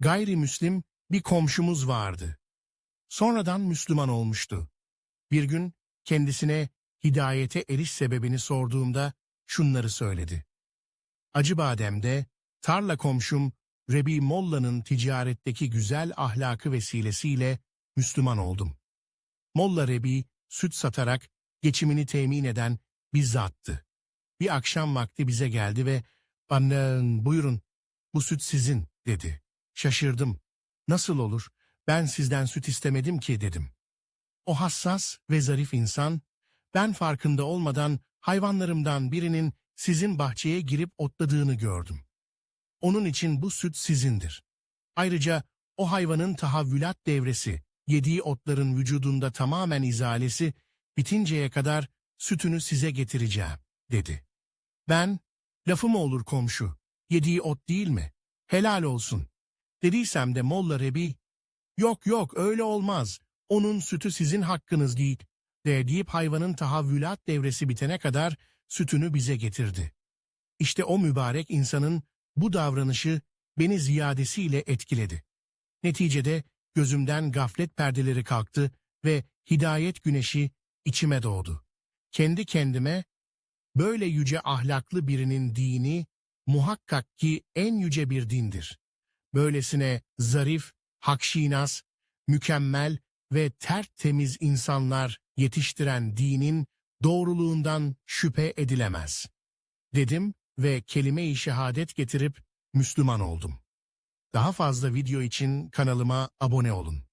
gayrimüslim bir komşumuz vardı. Sonradan Müslüman olmuştu. Bir gün kendisine hidayete eriş sebebini sorduğumda şunları söyledi. Acıbadem'de tarla komşum Rebi Molla'nın ticaretteki güzel ahlakı vesilesiyle Müslüman oldum. Molla Rebi süt satarak geçimini temin eden bizzattı. Bir akşam vakti bize geldi ve ''Annen buyurun bu süt sizin'' dedi. Şaşırdım. ''Nasıl olur? Ben sizden süt istemedim ki'' dedim. O hassas ve zarif insan, ben farkında olmadan hayvanlarımdan birinin sizin bahçeye girip otladığını gördüm. Onun için bu süt sizindir. Ayrıca o hayvanın tahavvülat devresi, yediği otların vücudunda tamamen izalesi bitinceye kadar sütünü size getireceğim, dedi. Ben, lafı mı olur komşu, yediği ot değil mi? Helal olsun. Dediysem de Molla Rebi, yok yok öyle olmaz, onun sütü sizin hakkınız değil, de deyip hayvanın tahavvülat devresi bitene kadar sütünü bize getirdi. İşte o mübarek insanın bu davranışı beni ziyadesiyle etkiledi. Neticede gözümden gaflet perdeleri kalktı ve hidayet güneşi içime doğdu. Kendi kendime, böyle yüce ahlaklı birinin dini muhakkak ki en yüce bir dindir. Böylesine zarif, hakşinas, mükemmel ve tertemiz insanlar yetiştiren dinin doğruluğundan şüphe edilemez. Dedim ve kelime-i şehadet getirip Müslüman oldum. Daha fazla video için kanalıma abone olun.